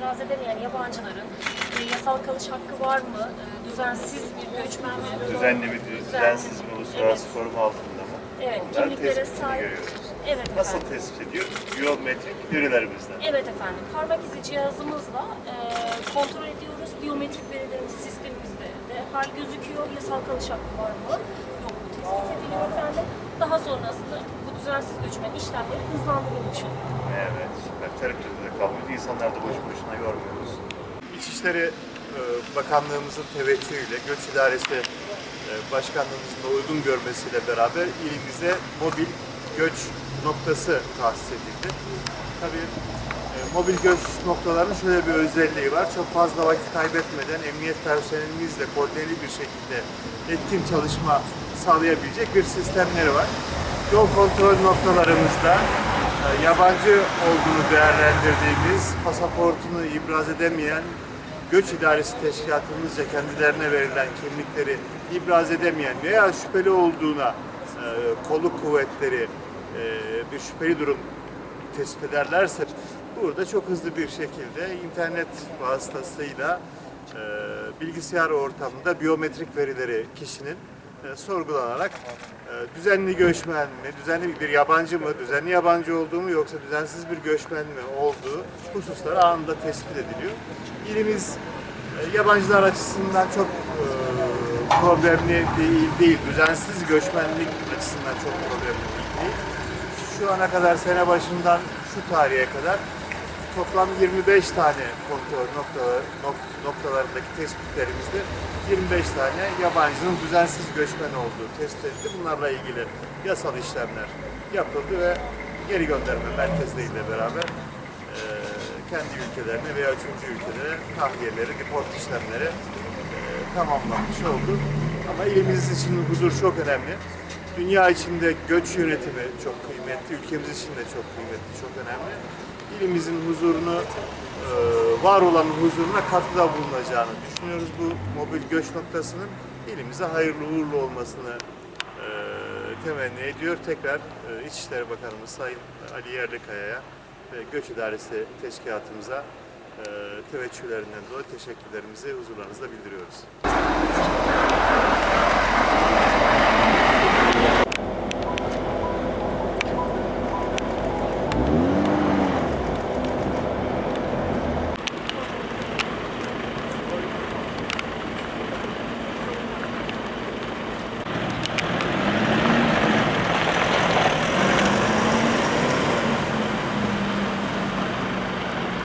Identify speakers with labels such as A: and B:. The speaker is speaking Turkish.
A: ibraz edemeyen yabancıların e, yasal kalış hakkı var mı? E, düzensiz bir göçmen mi?
B: Düzenli mi, düzensiz mi, uluslararası
A: Evet.
B: koruma altında mı?
A: Evet, kimliklere sahip.
B: görüyoruz.
A: Evet
B: Nasıl
A: efendim.
B: tespit ediyor? Biyometrik verilerimizden.
A: Evet efendim. Parmak izi cihazımızla e, kontrol ediyoruz. Biyometrik verilerimiz sistemimizde derhal gözüküyor. Yasal kalış hakkı var mı? Yok mu tespit ediliyor efendim. Daha sonrasında bu düzensiz göçmen işlemleri hızlandırılmış oluyor.
B: Evet, süper. Tereddütte de kalmıyor. İnsanlar da boşu boşuna yormuyoruz. İçişleri e, Bakanlığımızın teveccühüyle, Göç İdaresi e, Başkanlığımızın da uygun görmesiyle beraber ilimize mobil göç noktası tahsis edildi. Tabii e, mobil göç noktalarının şöyle bir özelliği var. Çok fazla vakit kaybetmeden emniyet personelimizle koordineli bir şekilde etkin çalışma sağlayabilecek bir sistemleri var. Yol kontrol noktalarımızda yabancı olduğunu değerlendirdiğimiz, pasaportunu ibraz edemeyen, Göç İdaresi Teşkilatımızca kendilerine verilen kimlikleri ibraz edemeyen veya şüpheli olduğuna e, kolluk kuvvetleri e, bir şüpheli durum tespit ederlerse burada çok hızlı bir şekilde internet vasıtasıyla e, bilgisayar ortamında biyometrik verileri kişinin e, sorgulanarak e, düzenli göçmen mi, düzenli bir yabancı mı, düzenli yabancı olduğu mu yoksa düzensiz bir göçmen mi olduğu hususlar anında tespit ediliyor. İlimiz e, yabancılar açısından çok e, problemli değil, değil. Düzensiz göçmenlik açısından çok problemli değil. Şu ana kadar sene başından şu tarihe kadar toplam 25 tane kontrol noktaları, nok- noktalarındaki tespitlerimizde 25 tane yabancının düzensiz göçmen olduğu tespit edildi. Bunlarla ilgili yasal işlemler yapıldı ve geri gönderme merkezleriyle beraber eee, kendi ülkelerine veya üçüncü ülkelere tahliyeleri, deport işlemleri eee, tamamlanmış oldu. Ama ilimiz için huzur çok önemli. Dünya içinde göç yönetimi çok kıymetli, ülkemiz için de çok kıymetli, çok önemli. İlimizin huzurunu, e, var olan huzuruna katkıda bulunacağını düşünüyoruz. Bu mobil göç noktasının ilimize hayırlı uğurlu olmasını e, temenni ediyor. Tekrar e, İçişleri Bakanımız Sayın Ali Yerlikaya'ya ve Göç İdaresi Teşkilatımıza teveccühlerinden dolayı teşekkürlerimizi huzurlarınızda bildiriyoruz.